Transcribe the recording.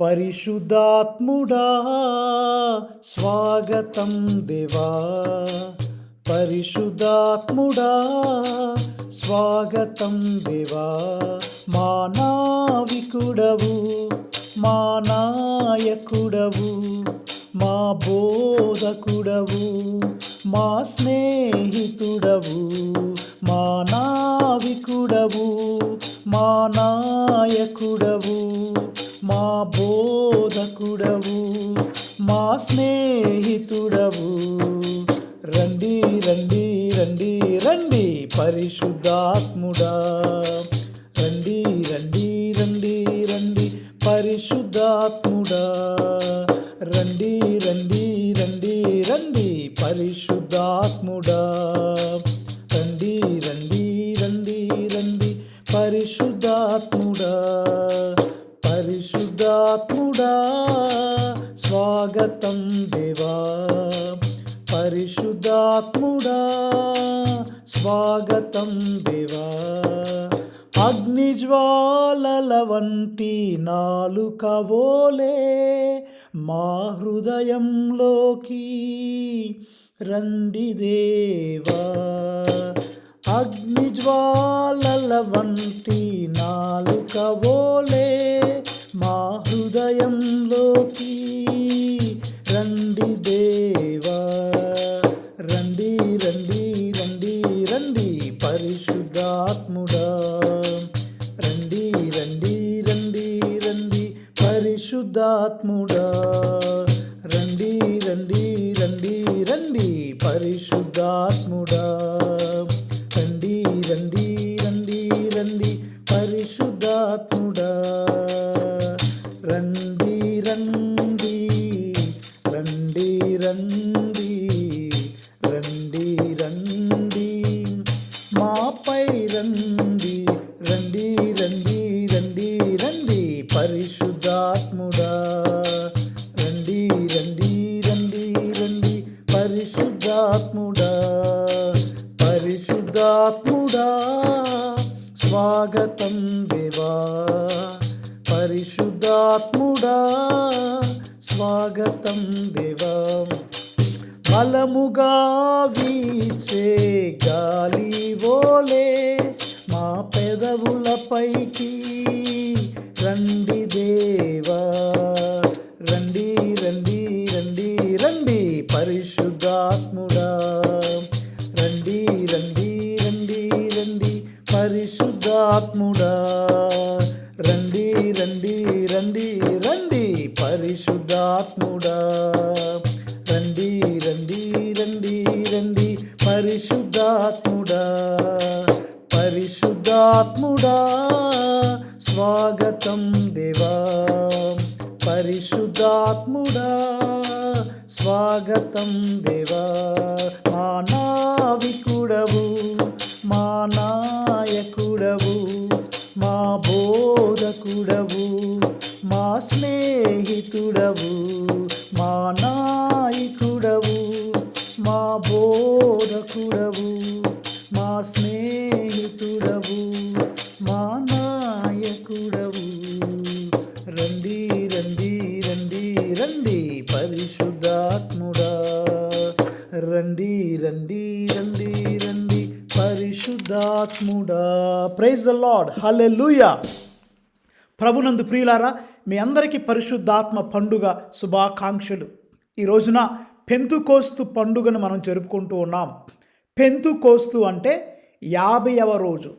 పరిశుద్ధాత్ముడా స్వాగతం దేవా. పరిశుద్ధాత్ముడా స్వాగతం దేవా. మానావికుడవు మానాయకుడవు మా నాయకుడవు మా బోధకుడవు మా స్నేహ బోధకుడవు మా స్నేహితుడవు రండి రండి రండి రండి పరిశుద్ధాత్ముడా రండి రండి రండి రండి పరిశుద్ధాత్ముడా రండి రండి రండి రండి పరిశుద్ధాత్ముడా రండి రండి రండి రండి పరిశుద్ధ స్వాగతం దేవా. పరిశుద్ధాత్ముడా స్వాగతం దేవా. అగ్నిజ్వాలల వంటి నాలుకవోలే మా హృదయంలోకి రండి దేవా. అగ్నిజ్వాలల వంటి నాలుకవోలే మా హృదయంలోకి పరిశుద్ధాత్ముడా రండి రండి రండి రండి పరిశుద్ధాత్ముడా. పరిశుద్ధాత్ముడా పరిశుద్ధాత్ముడా స్వాగతం దేవా. పరిశుద్ధాత్ముడా స్వాగతం దేవా. బలముగా వీచే గాలి ఓలే మా పెదవులపైకి రండి దేవా. పరిశుద్ధాత్ముడా రండి రండి రండి రండి పరిశుద్ధాత్ముడా. రండి రండి రండి రండి పరిశుద్ధాత్ముడా. పరిశుద్ధాత్ముడా స్వాగతం దేవా. పరిశుద్ధాత్ముడా స్వాగతం దేవా. మా మా నాయకుడవు మా బోధకుడవు మా స్నేహితుడవు మా నాయకుడవు. రండి రండి రండి రండి పరిశుద్ధాత్ముడా. రండి రండి రండి రండి పరిశుద్ధాత్ముడా. ప్రైజ్ ద లార్డ్ హల్లెలూయా ప్రభునందు ప్రియులారా మీ అందరికీ పరిశుద్ధాత్మ పండుగ శుభాకాంక్షలు. ఈ రోజున పెంతుకోస్తు పండుగను మనం జరుపుకుంటూ ఉన్నాం. పెంతుకోస్తు అంటే యాభైవ రోజు.